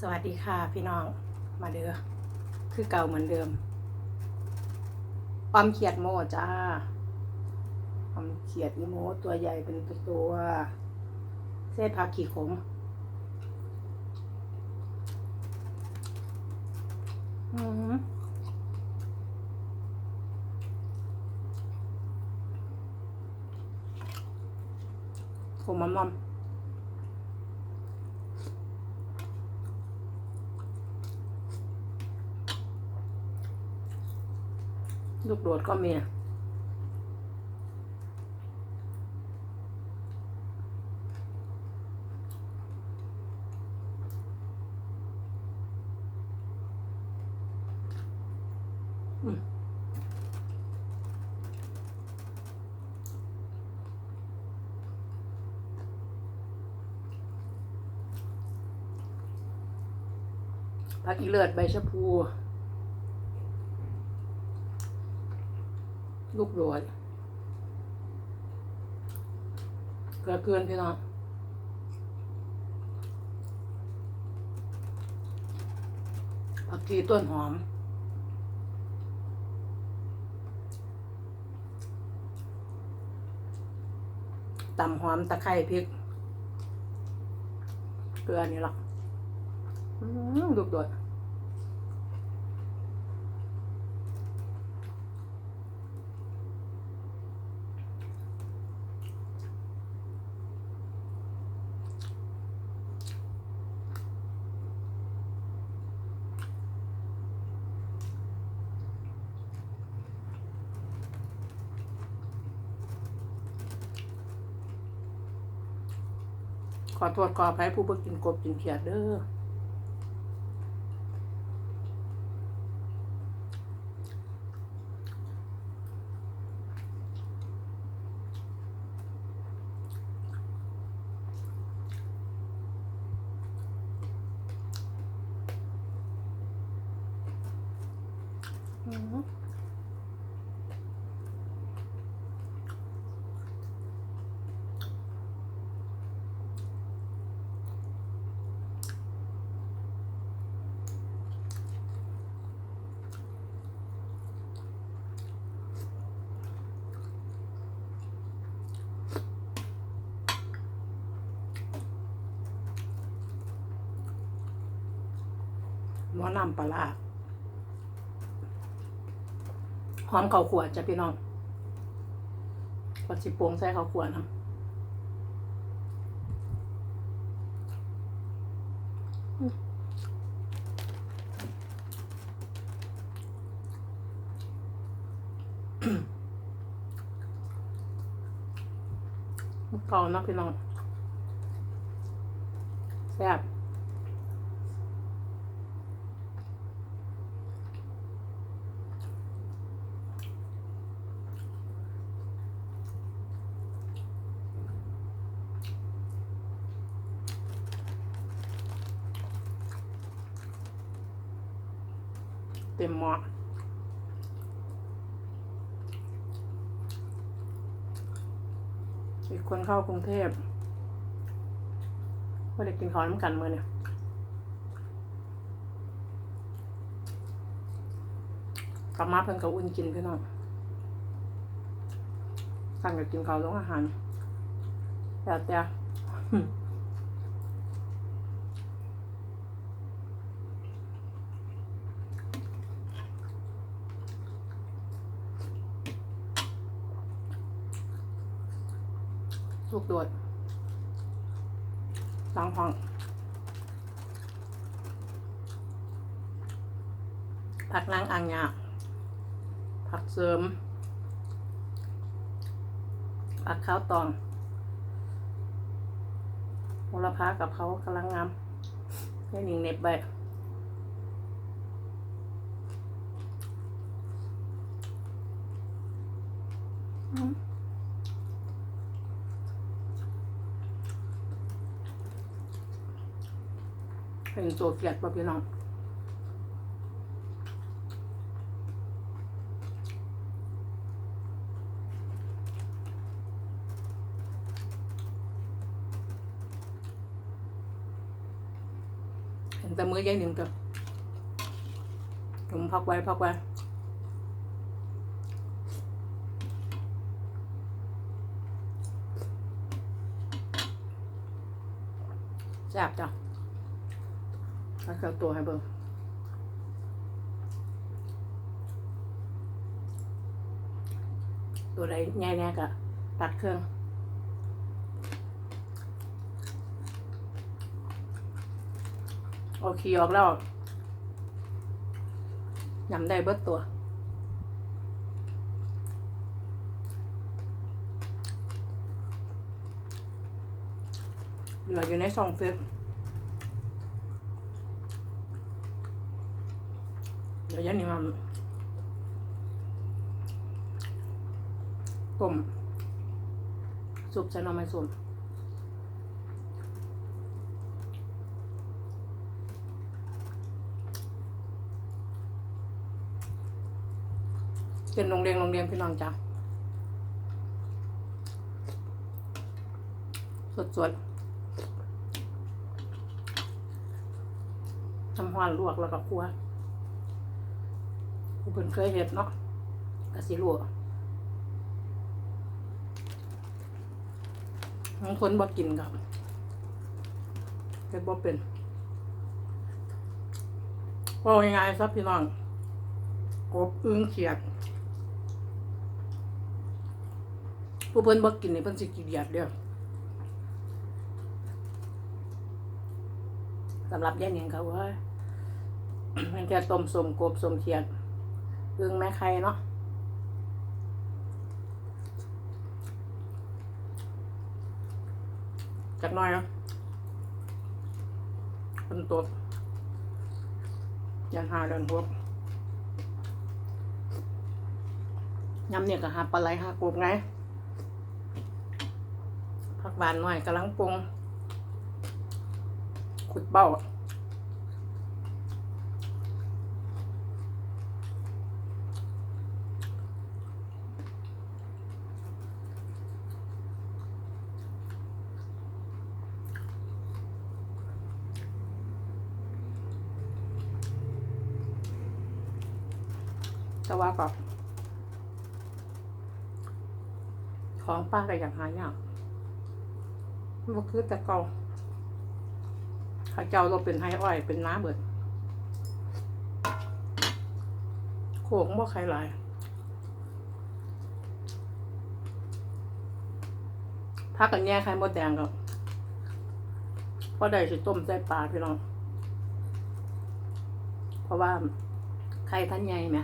สวัสดีค่ะพี่น้องมาเด้อคือเก่าเหมือนเดิมออมเขียดโมจ้าออมเขียดอีโมตัวใหญ่เป็นตัวเส้นผักขี่ขมอืมขมมอม ลูกโดดก็มีผักอีเลิศใบชะพู ลูกโดดเกลือเกลือนพี่น้องผักชีต้นหอม ตำหอมตะไคร้พริก เกลือนี่หรอกอื้อลูกโดด ขอโทษขออภัยผู้บ่กินกบกินเขียดเด้อม หม้อน้ำปลาหอมข้าวขวดจ้ะพี่น้องปัดสิปวงใส่ข้าวขวดนะเก่านะพี่น้องแซ่บ เต็มหม้ออีกคนเข้ากรุงเทพไม่ได้กินข้าวน้ำกันมือเนี่ยกลับมาเพิ่นกับอุ่นกินพี่น้องสั่งกับกินข้าวโรงอาหารแล้วแต่ ลูกโดดล้างห้องผักนางอ่างยาผักเสริม ผักข้าวตองโหระพากับเขากำลังงามให้หนิงเน็บใบอืม เป็นตัวเกียดป่ะพี่น้องเห็นแต่มือยายหนึ่งตัวผมพักไว้พักไว้แซ่บจ้ะ ตัวให้เบิ่งตัวใดใหญ่แน่ก็ตัดเครื่องเอาขี้ออกแล้วยำได้เบิดตัวเหลืออยู่ในซองเฟซ เดี๋ยวยันนี่มันต้มซุปใส่หน่อไม้ส้มเป็นโรงเรียนโรงเรียนพี่น้องจ้ะสดสดๆทำหวานลวกแล้วก็คั่ว ผู้เพิ่นเคยเห็ดเนาะกะสิลวกบางคนบ่กินกับเฮ็ดบ่เป็นว่าง่ายๆซับพี่น้องกบอึ้งเขียด ผู้เพิ่นบ่กินนี่เพิ่นสิกินเดียดเด้อสำหรับยายหนิงเขาว่ามันแค่ต้มสมกบสมเขียด อึ้งแม่ไข่เนาะจักหน่อยเนาะเป็นตัวยันหาเดินพวกยำเนี่ยก็หาปลาไหลหากบไงผักหวานหน่อยกำลังปรุงขุดเบ้า ว่าก็ของป้าก็อย่ากหายากมันคือแต่เก่าข้าเจ้าเราเป็นไฮอ้อย เป็นน้าเบิดโขงบ่ใครหลายพักกันแย่ไข่มดแดงก็พอได้สิต้มใส่ปลาพี่น้อง เพราะว่าไข่ท่านใหญ่ไหม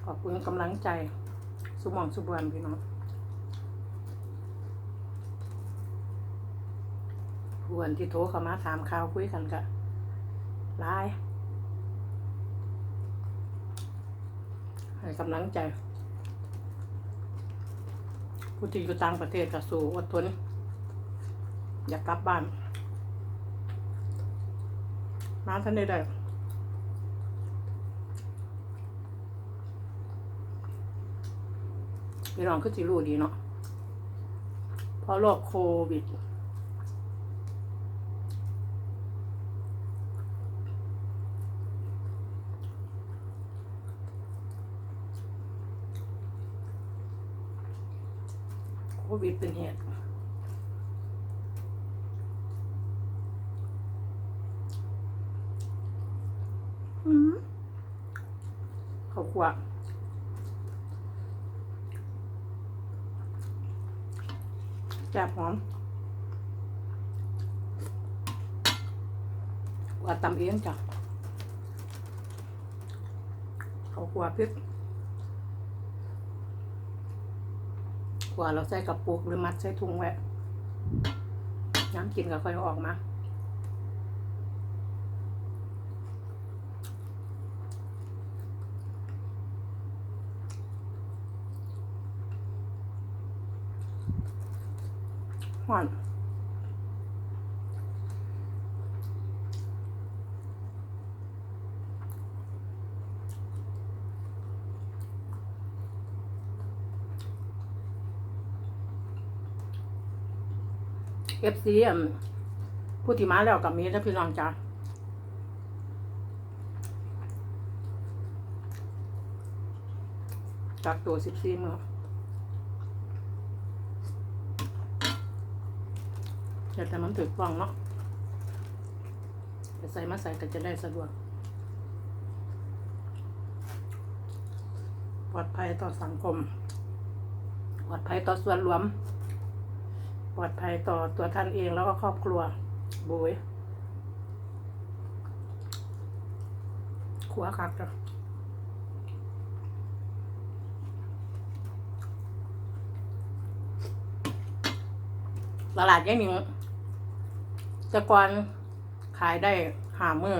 ข อบคุณกำลังใจ สุมองสุบวนพี่น้องพวนที่โทรเข้ามาถามข่าวคุยกันกะไลน์ให้กำลังใจ ผู้ที่อยู่ต่างประเทศก็สู้อดทน อยากกลับบ้าน มาท่านได้ไพี่น้องคือสิรู้ดีเนาะเพราะโรคโควิดโควิดเป็นเหตุอืมเขาขวา แซ่บหอมกว่าตำเองจ้ะเขากว่าพริกกว่าเราใส่กระปุกหรือมัดใส่ถุงไว้น้ำกินก็ค่อยออกมา ผ่อนเอฟซีผู้ที่มาแล้วกับมีนะพี่น้องจ้าจากตัวสิบสี่มือ เดี๋ยวแต่มันถือฟองเนาะใส่มาใส่ก็จะได้สะดวก ปลอดภัยต่อสังคม ปลอดภัยต่อส่วนรวม ปลอดภัยต่อตัวท่านเองแล้วก็ครอบครัวบุยขัวคักจ้ะตลาดยังหนึ่ง แต่ก่อนขายได้หามือ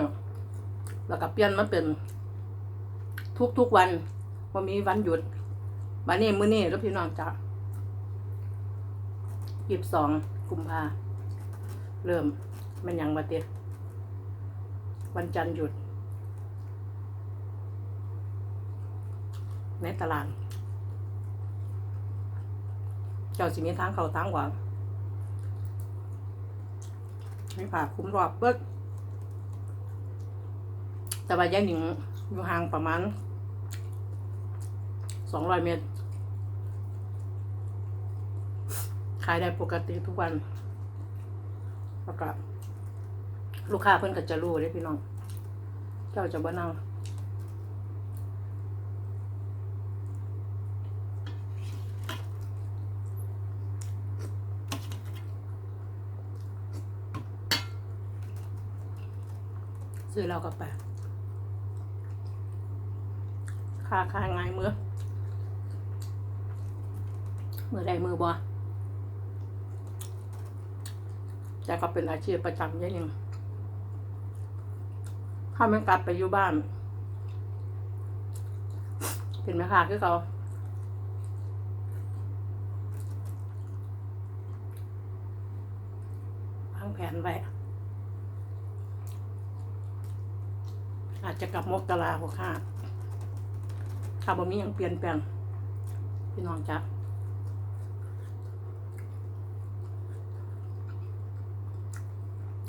แล้วก็เปลี่ยนมาเป็น ทุกๆวันพอมีวันหยุดวันนี้มื้อนี้แล้วพี่น้องจ้ะยี่สิบสองกุมภาเริ่มมันยังมาเตะวันจันทร์หยุด ในตลาดเจ้าสิมีทางเขาทางหวัง ไม่ผ่าคุ้มรอบเบิกแต่ว่ายายหนิงอยู่ห่างประมาณสองร้อยเมตร ขายได้ปกติทุกวันแล้วก็ลูกค้าเพิ่นก็จะรู้เด้พี่น้อง เจ้าจะบ่นั่ง ซื้อเราก็ไปค่าค่าง่ายมือมือใดมือบ่แต่ก็เป็นอาชีพประจำย่างหนึ่งถ้ามันกลับไปอยู่บ้าน เป็นไหมคะคือเขาวางแผนไว้ อาจจะกลับมกตลาหัวข้าถ้าบ่มีหยังเปลี่ยนแปลงพี่น้องจ๊ะ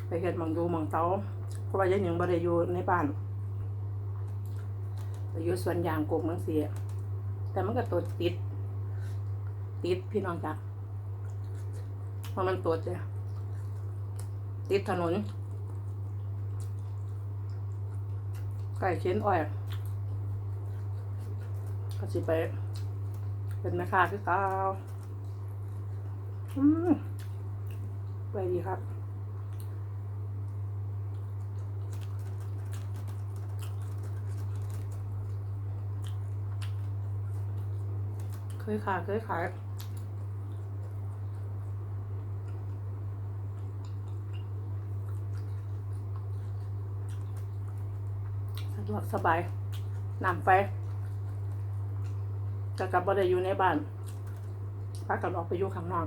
ไปเฮ็ดมังดูมังเตาเพราะว่ายายหนิงบ่ได้อยู่ในบ้านไปอยู่สวนยางกบเมืองเสีย แต่มันก็ตัวติด ติดพี่น้องจ้ะเพราะมันตัวจ้ะติดถนน ใกล้เช่นอ้อยก็สิไป เป็นแม่ค้าคือเก่าอืมไปดีครับเคยขายเคยขาย ดวกสบายนำไปก็กลับบ่ได้อยู่ในบ้านพากันออกไปอยู่ข้างนอก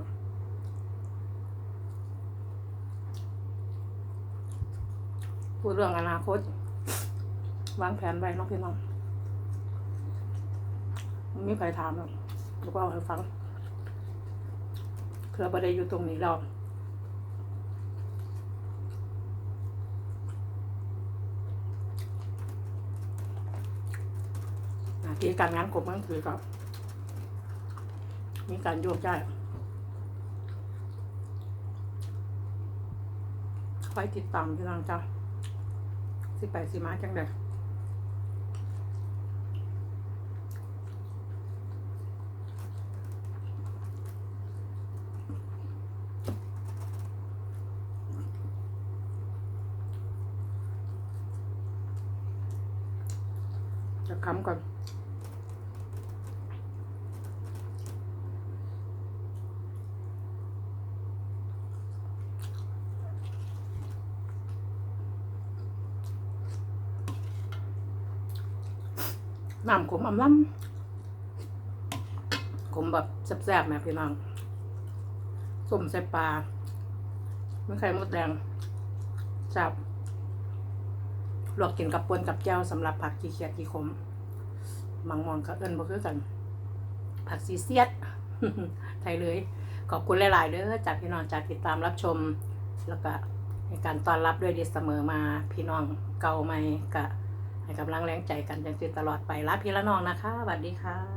พูดเรื่องอนาคต วางแผนไว้น้องพี่น้องไม่มีใครถามหรอกแล้วก็เอาให้ฟังเพื่อบ่ได้อยู่ตรงนี้เรา นาที่การงานกบมันคือกับมีการโยกย้ายคอยติดตามพี่น้องจ้าสิไปสิมาจังไดจะคำก่อน น้ำขมอำล้ำขมแบบแซ่บๆแม่พี่น้องส้มใส่ปลาไม่ไข่มดแดงแซ่บลวกกินกับปนกับแจ่วสำหรับผักขี้เขียดขี้ขมมังมองก็เอิ้นบ่คือกัน ผักซีเซียด ไทยเลย ขอบคุณหลาย ๆเด้อจากพี่น้องจากติดตามรับชม แล้วก็ในการต้อนรับด้วยดีเสมอมาพี่น้องเก่าใหม่ก็ ให้กำลังแรงใจกันอย่างตลอดไปลาพี่ละน้องนะคะสวัสดีค่ะ